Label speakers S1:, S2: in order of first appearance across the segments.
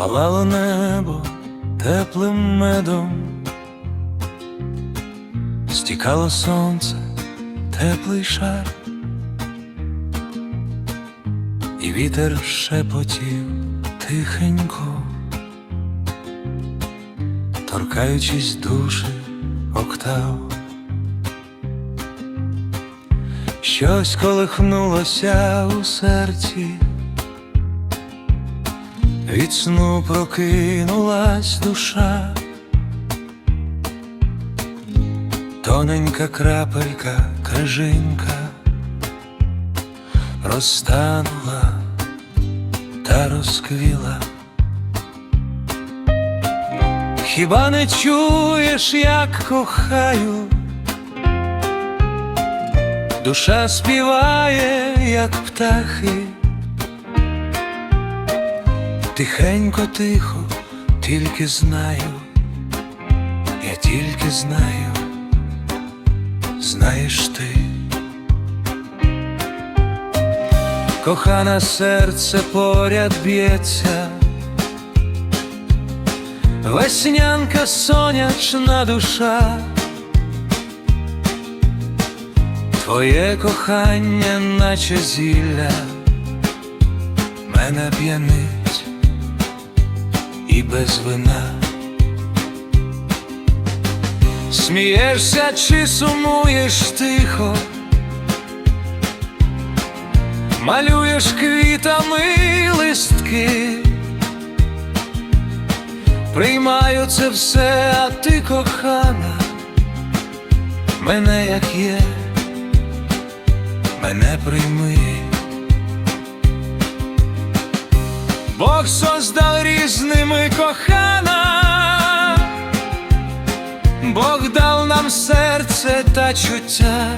S1: палало небо теплим медом, стікало сонце, теплий шар, і вітер шепотів тихенько, торкаючись душі октав. Щось колихнулося у серці, від сну прокинулась душа, тоненька крапелька, крижинка розтанула та розквіла. Хіба не чуєш, як кохаю? Душа співає, як птахи, тихенько, тихо, тільки знаю, я тільки знаю, знаєш ти, кохана серце поряд б'ється, веснянка сонячна душа. Твоє кохання, наче зілля, мене п'янить і без вина. Смієшся чи сумуєш тихо, малюєш квітами листки, приймаю це все, а ти кохана, мене як є мене прийми. Бог создав різними кохана, Бог дав нам серце та чуття,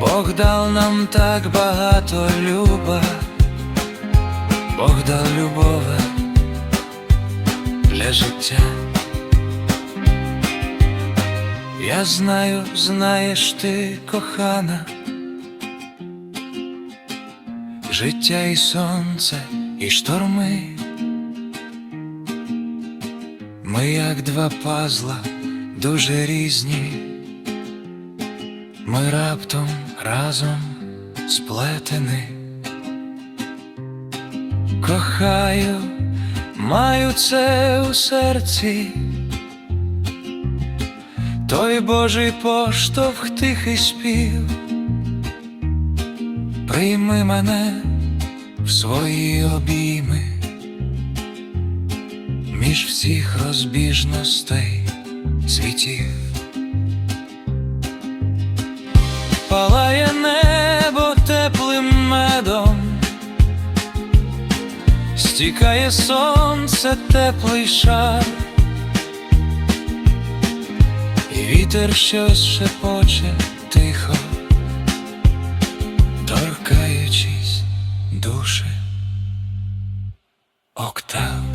S1: Бог дав нам так багато люба, Бог дав любове для життя. Я знаю, знаєш ти, кохана, життя і сонце, і шторми. Ми, як два пазла, дуже різні, ми раптом разом сплетені. Кохаю, маю це у серці той Божий поштовх тихий спів, прийми мене в свої обійми, між всіх розбіжностей світів, палає небо теплим медом, стікає сонце теплий шар. І вітер щось шепоче тихо, душі октав.